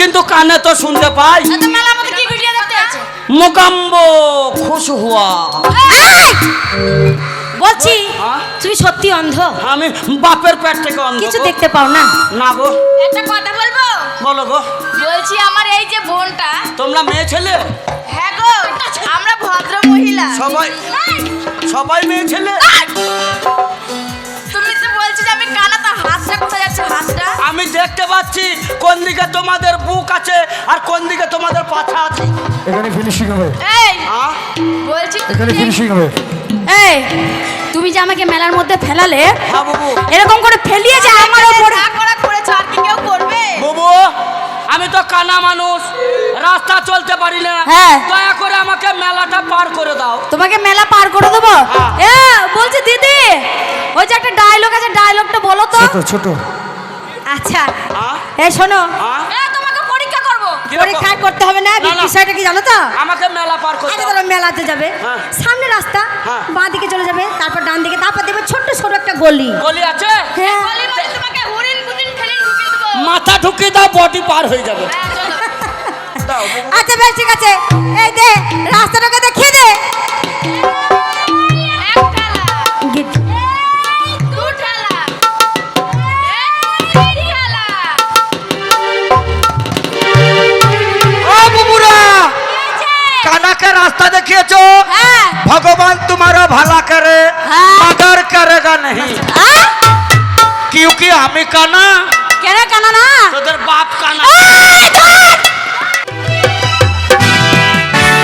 কিন্তু কানে তো শুনতে পাই। এসেছ মোকাম্বো খুশ হুয়া। বলছি হ্যাঁ? তুমি সত্যি অন্ধ? আমি বাপের পেট থেকে অন্ধ কিছু দেখতে পাও না? না গো। একটা কথা বলব? বলো গো। বলছি আমার এই যে বোনটা তোমরা মেয়ে ছেলে? হ্যাঁ গো আমরা ভদ্র মহিলা। সবাই সবাই মেয়ে ছেলে? আমি দেখতে পাচ্ছি কোন দিকে তোমাদের বুক আছে আর কোন দিকে তোমাদের পাছা আছে। এখানে ফিনিশিং হবে। এই বলছি এখানে ফিনিশিং হবে। এই তুমি যে আমাকে মেলার মধ্যে ফেলালে হ্যাঁ এরকম করে ফেলিয়ে যে আমার করা করেছ আর কি কেউ করবে? বাবু আমি তো কানা মানুষ রাস্তা চলতে পারি না। হ্যাঁ। দয়া করে আমাকে মেলাটা পার করে দাও। তোমাকে মেলা পার করে দেবো? হ্যাঁ। এ বলছি দিদি ওই যে একটা ডায়লগ আছে ডায়লগটা বলো তো। ছোট ছোট। আচ্ছা। এই শোনো। তোমাকে পরীক্ষা করব। পরীক্ষা করতে হবে না। বিষয়টা কি জানো তো? আমাকে মেলা পার করতে আগে ধরো মেলাতে যাবে। হ্যাঁ। সামনে রাস্তা হ্যাঁ। বাঁ দিকে চলে যাবে তারপর ডান দিকে তারপর দেবে ছোট্ট ছোট একটা গলি। গলি আছে? হ্যাঁ। তোমাকে দেবো। মাথা ঢুকিয়ে দাও বডি পার হয়ে যাবে। হ্যাঁ। আচ্ছা বেশ ঠিক আছে। এই দে রাস্তাটাকে का नहीं। क्योंकि हमें काना कहना ना? तो बाप काना।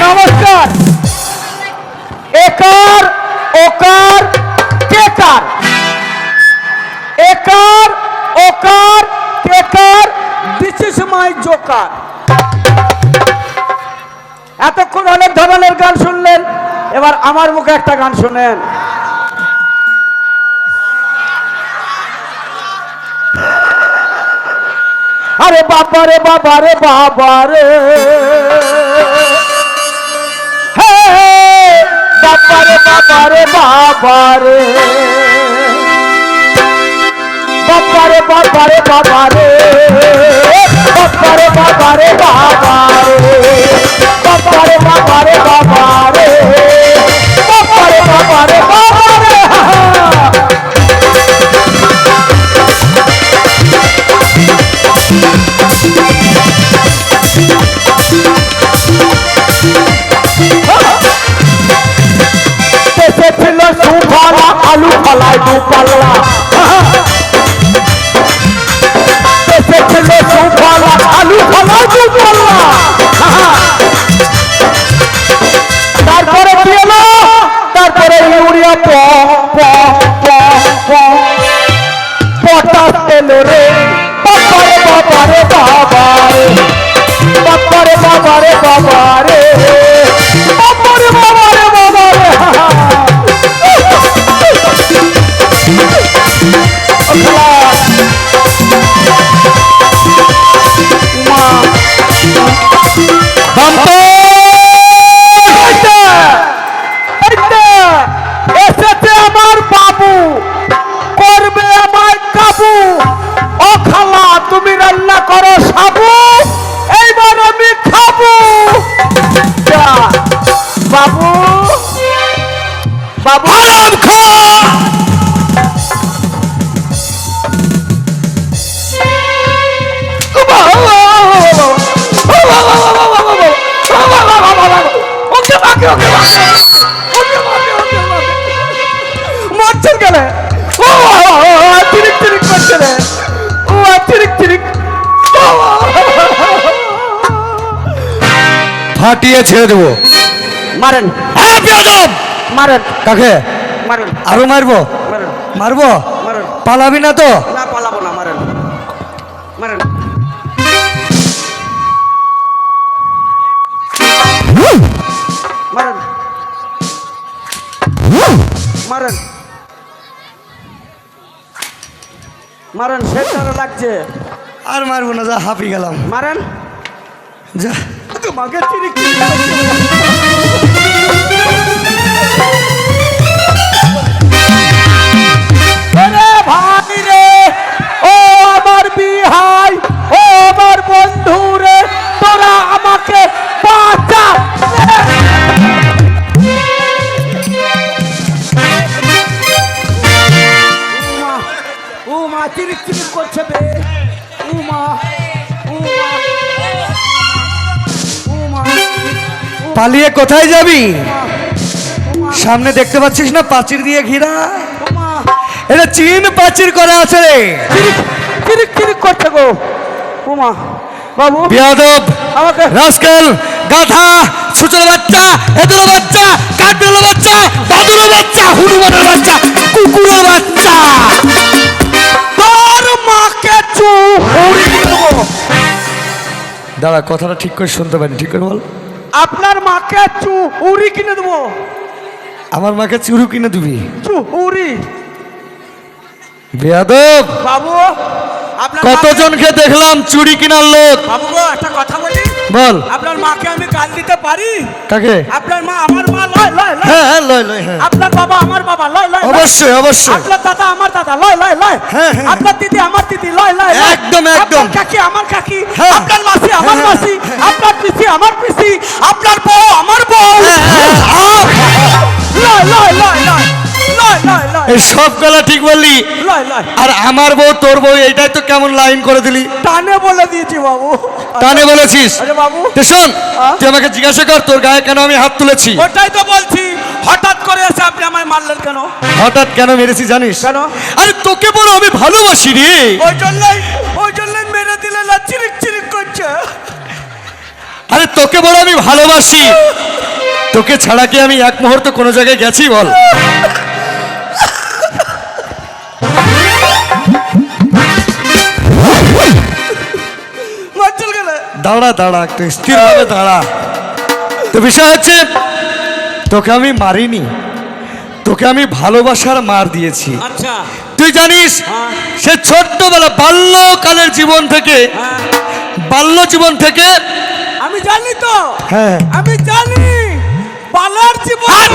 নমস্কার একার ওকার টেকার একার ওকার টেকার মাই জোকার এতক্ষণ অনেক ধরনের গান শুনলেন এবার আমার মুখে একটা গান শুনেন। আরে বাবা রে বাবা রে বাবা রে হে বাবা রে বাবা রে বাবা রে বাবা রে বাবা রে বাবা রে বাবা রে বাবা রে বাবা রে এলো রে? বাবারে বাবারে বাবারে। বাবারে বাবারে বাবারে। ফাটিয়ে ছেড়ে দেবো। মারেন। হ্যাঁ বেয়াদব! মারেন। কাকে? মারেন। আরও মারবো? মারেন। মারবো? মারেন। পালাবি না তো? না পালাবো না মারেন। মারেন। মারেন। মারেন। লাগছে। আর মারবো না যা হাঁপি গেলাম। মারেন। যা। তোমাকে কি ভাই রে ও আমার বিহাই ও আমার বন্ধু। পালিয়ে কোথায় যাবি? সামনে দেখতে পাচ্ছিস না প্রাচীর দিয়ে ঘিরা। এটা চীন প্রাচীর করা আছে রে। চিরিক চিরিক করছে গো। উমা বাবু। বিয়াদব আমাকে রাস্কেল গাধা সুচল বাচ্চা এদুর বাচ্চা কাঠবেল বাচ্চা বাদুর বাচ্চা হনুমানের বাচ্চা কুকুরের বাচ্চা। তোর মাকে চু দাঁড়া কথাটা ঠিক করে শুনতে পারি ঠিক করে বল। আপনার মাকে চু উড়ি কিনে দেবো। আমার মাকে চুরু কিনে দিবি? চু উড়ি। বেয়াদব! বাবু আপনার কতজনকে দেখলাম চুরি কিনার লোক? বাবু গো একটা কথা বলি? বল। আপনার মাকে আমি গাল দিতে পারি? কাকে? আপনার মা আমার মা লয় লয় লয়। হ্যাঁ হ্যাঁ লয় লয় হ্যাঁ। আপনার বাবা আমার বাবা লয় লয় লয়। অবশ্যই অবশ্যই। আপনার দাদা আমার দাদা লয় লয় লয়। হ্যাঁ, হ্যাঁ। আপনার দিদি আমার দিদি লয় লয় লয়। একদম, একদম। আপনার কাকি আমার কাকি হ্যাঁ। আপনার মাসি আমার হ্যাঁ, মাসি আপনার পিসি আমার পিসি। আপনার বউ আমার বউ। সব গলা ঠিক বললি? আর আমার বউ তোর বউ এইটাই তো কেমন লাইন করে দিলি? টানে বলে দিয়েছি বাবু। টানে বলেছিস? আরে বাবু। শোন? তুই আমাকে জিজ্ঞাসা কর তোর গায়ে কেন আমি হাত তুলেছি? ওটাই তো বলছি। হঠাৎ করে এসে আপনি আমায় মারলেন কেন? হঠাৎ কেন মেরেছি জানিস? কেন? আরে তোকে বলো আমি ভালোবাসি রে। ওই জন্যই আরে তোকে বলো আমি ভালোবাসি। তোকে ছাড়া কি আমি এক মুহূর্ত কোনো জায়গায় গেছি বল? দাঁড়া দাঁড়া একটু স্থির ভাবে দাঁড়া। তো বিষয় হচ্ছে তোকে আমি মারিনি। তোকে আমি ভালোবাসার মার দিয়েছি। আচ্ছা। তুই জানিস হ্যাঁ। সে ছোট্টবেলা বাল্যকালের জীবন থেকে হ্যাঁ। বাল্য জীবন থেকে আমি জানি তো। হ্যাঁ। আমি জানি। পালার জীবন।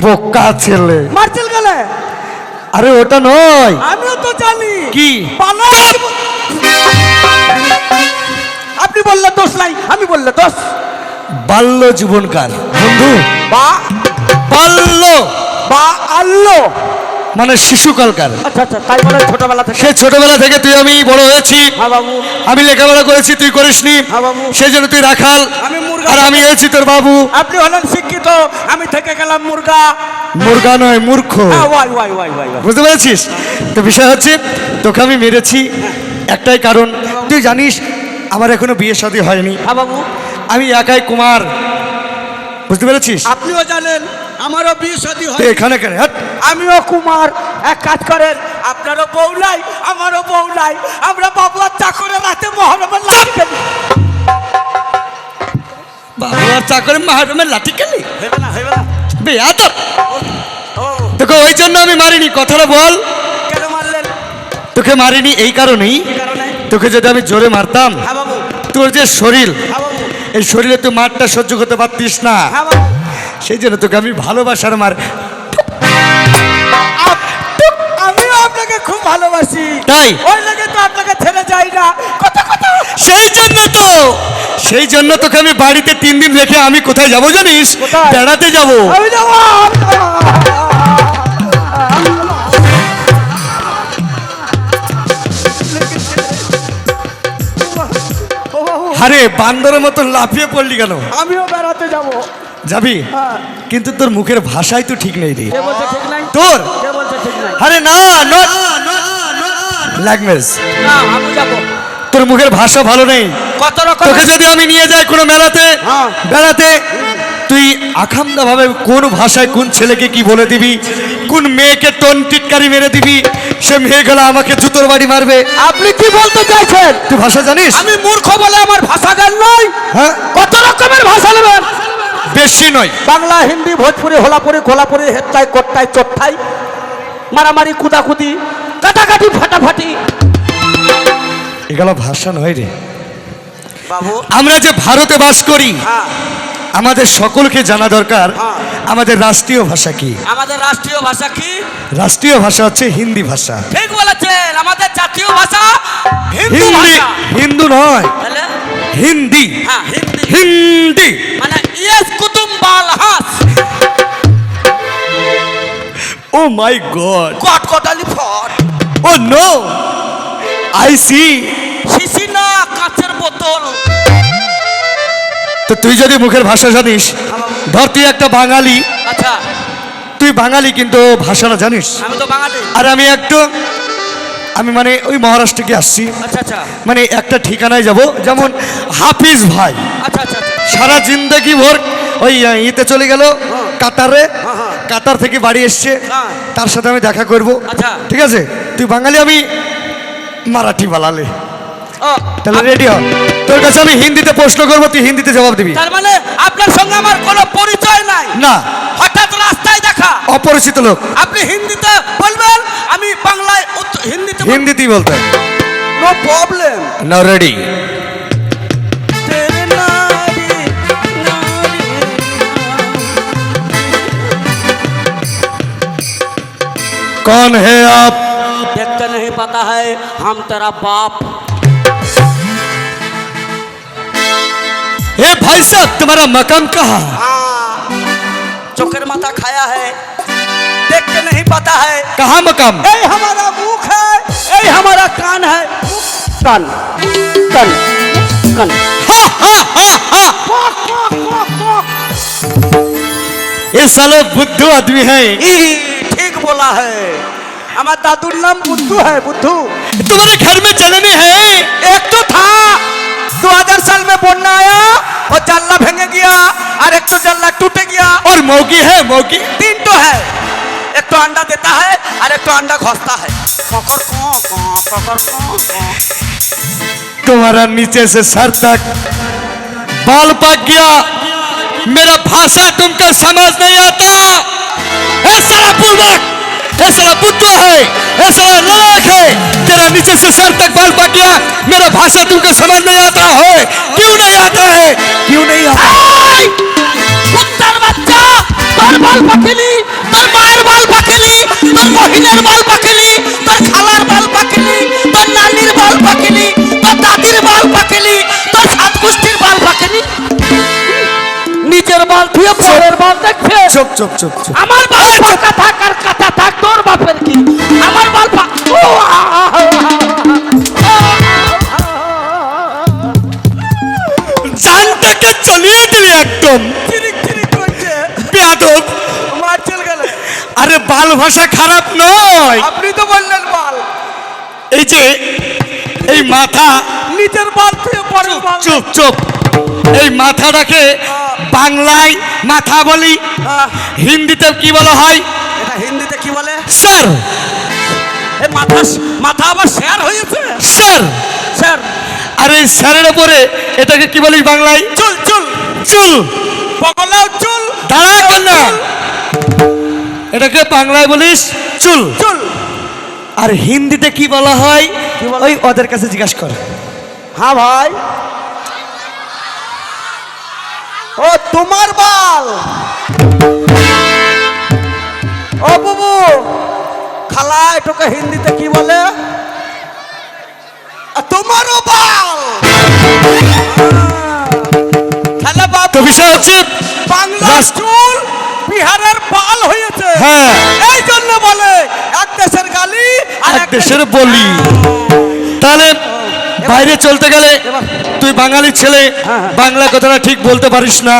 বোকা ছেলে। মার্চেল গেলে? আরে ওটা নয়। আমিও তো জানি। কি? পালার জীবন। আপনি বললে দোষ নাই আমি বললে দোষ। বাল্য জীবনকাল। বন্ধু। বা বাল্য। বা আল্লো। মানে শিশুকালকার। আচ্ছা আচ্ছা সে ছোটবেলা থেকে তুই আমি বড় হয়েছি। হ্যাঁ আমি লেখাপড়া করেছি তুই করিসনি। হ্যাঁ। সেই জন্য তুই রাখাল। আর আমি হয়েছি তোর বাবু। আপনি হলেন শিক্ষিত। আমি থেকে গেলাম মুরগা। মুরগা নয় মূর্খ। হ্যাঁ। বুঝতে পেরেছিস? তো বিষয় হচ্ছে তোকে আমি মেরেছি। একটাই কারণ। তুই জানিস আমার এখনও বিয়ে শাদী হয়নি। হ্যাঁ বাবু। আমি একাই কুমার। বুঝতে পেরেছিস? আপনিও জানেন আমারও বিয়ে শাদী তুই এখানে কেন। আমিও কুমার। এক কাজ করেন আপনারও বউ নাই আমারও বউ নাই। আমরা বাবু আর চাকরে রাতে মহরমের লাঠি খেলি। বাবু আর চাকরে মাহারমের লাঠি খেলি? হেবে না হেবে না। তোকে ওই জন্য আমি মারিনি কথাটা বল। কেন মারলেন? তোকে মারিনি এই কারণেই। তোকে যদি আমি জোরে মারতাম হ্যাঁ তোর যে শরীর হ্যাঁ এই শরীরে তুই মারটা সহ্য করতে পারতিস না। হ্যাঁ সেই জন্য তোকে আমি ভালোবাসার মার তাই? ওই লেগে তো আপনাকে ছেড়ে যাই না। কত কত সেই জন্য তো সেই জন্য তোকে আমি বাড়িতে তিন দিন রেখে আমি কোথায় যাব জানিস? বেড়াতে যাব। আমি যাব। আরে বান্দরের মতো লাফিয়ে পড়লি কেন? আমিও বেড়াতে যাব। যাবি? হ্যাঁ। কিন্তু তোর মুখের ভাষাই তো ঠিক নেই রে। তোর? আরে না। ল্যাঙ্গুয়েজ না আমি যাব। তোর মুখের ভাষা ভালো নেই। কত রকম তোকে যদি আমি নিয়ে যাই কোনো মেলাতে হ্যাঁ। বেড়াতে তুই আখামদা ভাবে কোন ভাষায় কোন ছেলেকে কি বলে দিবি? কোন মেয়েকে টন টিটকারি মেরে দিবি? সে মেয়েগুলো আমাকে জুতোর বাড়ি মারবে। আপনি কি বলতে চাইছেন? তুই ভাষা জানিস? আমি মূর্খ বলে আমার ভাষা জ্ঞান নয়। হ্যাঁ। কত রকমের ভাষা নেবেন? বেশি নয়। বাংলা হিন্দি ভোজপুরি হোলাপুরি কোলাপুরি হেত্তাই কোট্টাই চোট্টাই। মারামারি কুদাকুদি কাটাকাটি ফাটাফাটি। এগুলো ভাষা নয় রে। বাবু। আমরা যে ভারতে বাস করি হ্যাঁ। আমাদের সকলকে জানা দরকার হ্যাঁ। আমাদের রাষ্ট্রীয় ভাষা কি? আমাদের রাষ্ট্রীয় ভাষা কি? রাষ্ট্রীয় ভাষা হচ্ছে হিন্দি ভাষা। ঠিক বলেছেন আমাদের জাতীয় ভাষা হিন্দি হিন্দু নয় হিন্দি। হ্যাঁ হিন্দি। হিন্দি। মানে ইয়েস কুতুম বাল হাস। ও মাই গড কট কটালি ফট ও নো আই সি শিশি না কাঁচের বোতল। তো তুই যদি মুখের ভাষা জানিস ধর তুই একটা বাঙালি। আচ্ছা। তুই বাঙালি কিন্তু ভাষাটা জানিস। আমি তো বাঙালি। আর আমি একটু আমি মানে ওই মহারাষ্ট্রকে আসছি। আচ্ছা আচ্ছা। মানে একটা ঠিকানায় যাব যেমন হাফিজ ভাই। আচ্ছা আচ্ছা আচ্ছা। সারা জিন্দগি ভোর ওই ইতে চলে গেল কাতারে হ্যাঁ, হ্যাঁ। কাতার থেকে বাড়ি এসছে। হ্যাঁ। তার সাথে আমি দেখা করব। আচ্ছা। ঠিক আছে? তুই বাঙালি আমি মারাঠি বালালে। তাহলে রেডি হ। তোর কাছে আমি হিন্দিতে প্রশ্ন করব তুই হিন্দিতে জবাব দিবি। তার মানে আপনার সঙ্গে আমার কোনো পরিচয় নাই। না। হঠাৎ রাস্তায় দেখা। অপরিচিত লোক। আপনি হিন্দিতে বলবেন আমি বাংলায় হিন্দিতে হিন্দিতেই বলতে নো প্রবলেম না রেডি कौन है आप? देखते नहीं पता है हम तेरा बाप। ए भाई साहब तुम्हारा मकान कहाँ? हाँ चोकर माथा खाया है देख के नहीं पता है। कहाँ मकाम ए हमारा मुख है ए हमारा कान है। कान कान कान। ये साले बुद्धू आदमी है। बोला है। हमारा दादू नाम बुद्धू है बुद्धू। तुम्हारे घर में जननी है। एक तो था 2000 साल में बोलना आया और जल्ला भेंगे गया और एक तो जल्ला टूटे गया। और मौकी है मौकी तीन तो है। एक तो अंडा देता है और एक तो अंडा घोसता है। कॉकर कॉ कॉ कॉकर कॉ कॉ तुम्हारा नीचे से सर तक बाल पक गया। मेरा भाषा तुमको समझ नहीं आता। ए साला पूर्वक ए साला बुद्धू है ए साला नालायक है तेरा नीचे से सर तक बाल पक गया मेरा भाषा तुमको समझ नहीं आता है क्यों नहीं आता है क्यों नहीं आता এই! কুত্তার বাচ্চা তোর বাল পাকেলি তোর মায়ের বাল পাকেলি তোর মহিনের বাল পাকেলি তোর খালার বাল পাকেলি তোর নানির বাল পাকেলি তোর দাদির বাল পাকেলি তোর সাত গোষ্ঠীর বাল পাকেলি নিজের বাল পরের বাল দেখছে চুপ চুপ চুপ চুপ আমার বাল পাকা থাক আর কাটা থাক তোর বাপের কি আমার বাল ও, আ, আ, আ, জান থেকে চলিয়ে দিলি একদম বেয়াদব আরে বাল ভাষা খারাপ নয় আপনি তো বললেন বাল এই যে এই মাথা নিজের বাল পরের বাল চুপ চুপ। এই মাথাটাকে বাংলায় মাথা বলি। হ্যাঁ। হিন্দিতে কি বলা হয়? এটা হিন্দিতে কি বলে? স্যার। এ মাথা মাথা আবার শেয়ার হয়েছে। স্যার। স্যার। আর এই স্যারের ওপরে এটাকে কি বলিস বাংলায়? চুল চুল। চুল। পগলাও চুল। দাঁড়া কন্যা এটাকে বাংলায় বলিস চুল। চুল। আর হিন্দিতে কি বলা হয়? ওই ওদের কাছে জিজ্ঞাসা কর। হ্যাঁ ভাই। ও তোমার বাল। ও বাবু খালা এটাকে হিন্দিতে কি বলে? তোমারও বাল। তো বিষয় হচ্ছে চুল বিহারের বাল হয়েছে। হ্যাঁ। এই জন্য বলে এক দেশের গালি আর এক দেশের বলি। তাহলে বাইরে চলতে গেলে তুই বাঙালি ছেলে বাংলা কথাটা ঠিক বলতে পারিস না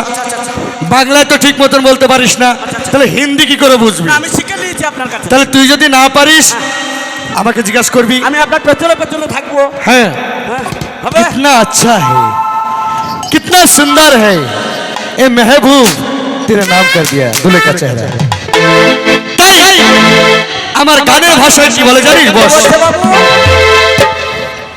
বাংলায় তো ঠিক মতন বলতে পারিস না তাহলে হিন্দি কি করে বুঝবি আমি শিখে নিয়েছি আপনার কাছে তাহলে তুই যদি না পারিস আমাকে জিজ্ঞাসা করবি আমি আপনার পেছনে পেছনে থাকবো হ্যাঁ হ্যাঁ, হবে कितना अच्छा है कितना सुंदर है ए महबूब तेरा नाम कर दिया दूल्हे का चेहरा তাই আমার গানের ভাষায় কি বলে জানিস বস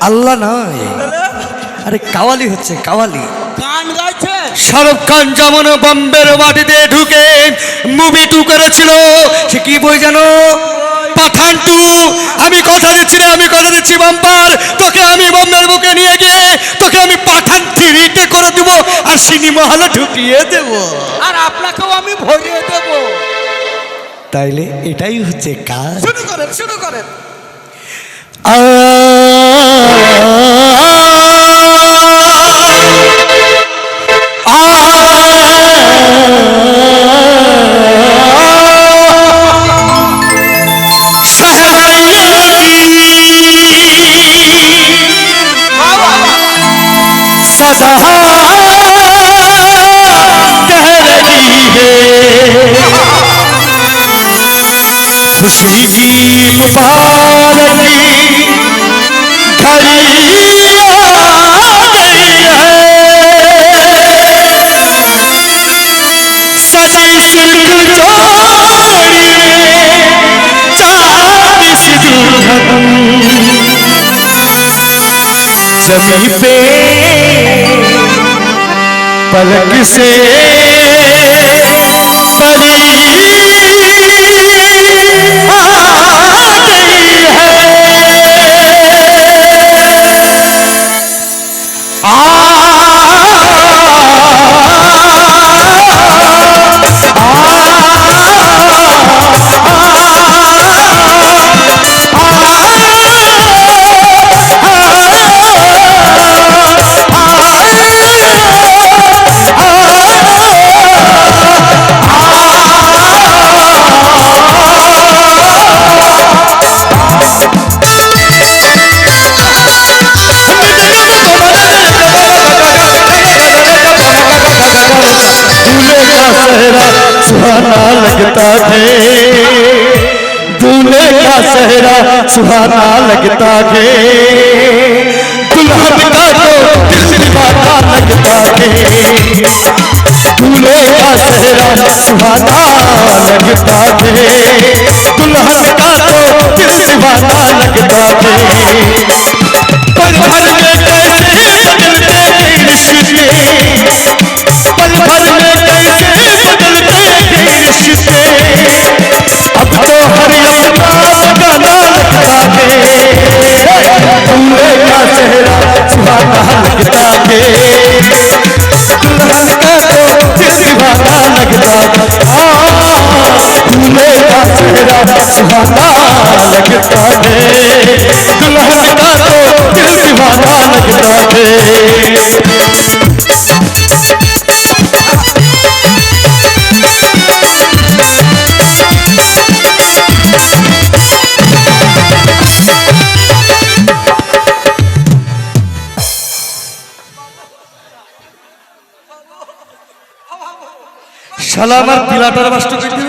আল্লাহ নয়। আরে কাওয়ালি হচ্ছে কাওয়ালি। গান গাইছে। শাহরুখ খান যেমন বম্বের মাটিতে ঢুকে মুভি টু করেছিল। সে কি বই জানো? পাঠান টু। আমি কথা দিচ্ছি রে আমি কথা দিচ্ছি বাম্পার তোকে আমি বম্বের বুকে নিয়ে গিয়ে তোকে আমি পাঠান থ্রিতে করে দেবো আর সিনেমা হলে ঢুকিয়ে দেব। আর আপনাকেও আমি ভরিয়ে দেব। তাইলে এটাই হচ্ছে কাজ। শুরু করেন শুরু করেন। 啊。पे पलक से परी है दूल्हे का सहरा सुहाना लगता थे दुल्हन का तो दिल दीवाना लगता थे दूल्हे का सहरा सुहाना चेहरा सुहाना लगता है दुल्हन का तो दिल दीवाना लगता है শালা আমার পিলাটার বাস্ট করে দিবে রে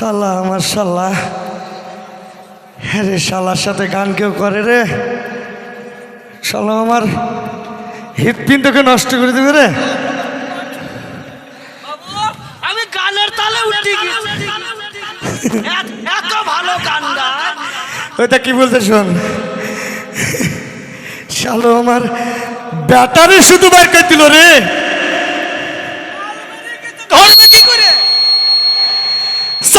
শালা আমার শালা হ্যাঁ রে শালার সাথে গান কেউ করে রে। শালা আমার হৃৎপিন তোকে নষ্ট করে দেবে রে। আমি গানের তালে উঠে এত- ভালো গান ওইটা কি বলতে শোন? শালো আমার ব্যাটারি শুধু বের করে দিল রে।